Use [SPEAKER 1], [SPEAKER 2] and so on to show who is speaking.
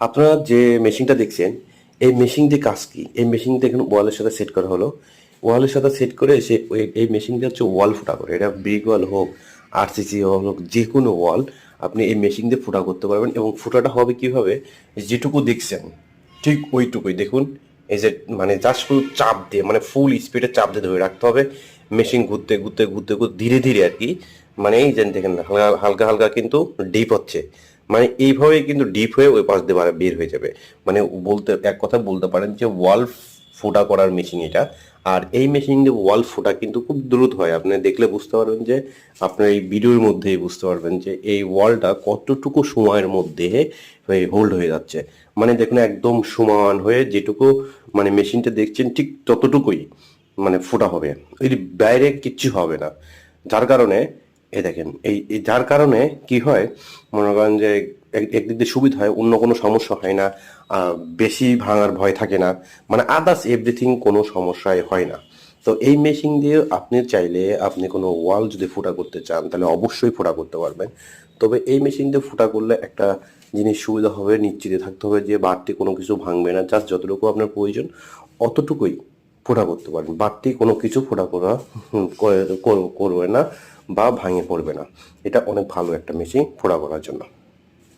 [SPEAKER 1] আপনারা যে মেশিনটা দেখছেন, এই মেশিন দিয়ে কাজ কি? এই মেশিন দিয়ে এখানে ওয়ালের সাথে সেট করা হলো। ওয়ালের সাথে সেট করে সে এই মেশিনটা হচ্ছে ওয়াল ফুটা করে। এটা ব্রিক ওয়াল হোক আরসিসি ওয়াল হোক যে কোনো ওয়াল আপনি এই মেশিন দিয়ে ফুটা করতে পারবেন এবং ফুটাটা হবে কীভাবে? যেটুকু দেখছেন, ঠিক ওইটুকুই। দেখুন, এই যে মানে জাস্ট শুধু চাপ দিয়ে মানে ফুল স্পিডে চাপ দিয়ে ধরে রাখতে হবে। মেশিন ঘুরতে ঘুরতে ঘুরতে ঘুরতে ধীরে ধীরে আর কি মানে এই যে দেখেন, হালকা হালকা হালকা কিন্তু ডিপ হচ্ছে। মানে এইভাবেই কিন্তু ডিপ হয়ে ওই পাশ দিয়ে বের হয়ে যাবে। মানে বলতে, এক কথা বলতে পারেন যে ওয়াল ফোটা করার মেশিন এটা। আর এই মেশিন দিয়ে ওয়াল ফোটা কিন্তু খুব দ্রুত হয়। আপনি দেখলে বুঝতে পারবেন যে আপনার এই ভিডিওর মধ্যেই বুঝতে পারবেন যে এই ওয়ালটা কতটুকু সময়ের মধ্যে হোল্ড হয়ে যাচ্ছে। মানে দেখুন, একদম সমান হয়ে যেটুকু মানে মেশিনটা দেখছেন ঠিক ততটুকুই মানে ফোটা হবে। এর বাইরে কিচ্ছু হবে না। যার কারণে এই দেখেন, এই যার কারণে কি হয়, মনে করেন যে এক- একদিক দিয়ে সুবিধা হয়, অন্য কোনো সমস্যা হয় না বেশি ভাঙার ভয় থাকে না মানে আদার্স এভরিথিং কোনো সমস্যায় হয় না। তো এই মেশিন দিয়ে আপনি চাইলে আপনি কোনো ওয়াল যদি ফোটা করতে চান, তাহলে অবশ্যই ফোটা করতে পারবেন। তবে এই মেশিন দিয়ে ফোটা করলে একটা জিনিস সুবিধা হবে, নিশ্চিত থাকতে হবে যে বাড়তি কোনো কিছু ভাঙবে না জাস্ট যতটুকু আপনার প্রয়োজন, অতটুকুই ফোটা করতে পারেন। বাড়তি কোনো কিছু ফোটা কর- করবে না। বা ভাঙে পড়বে না। এটা অনেক ভালো একটা মেশিন ফোড়া করার জন্য।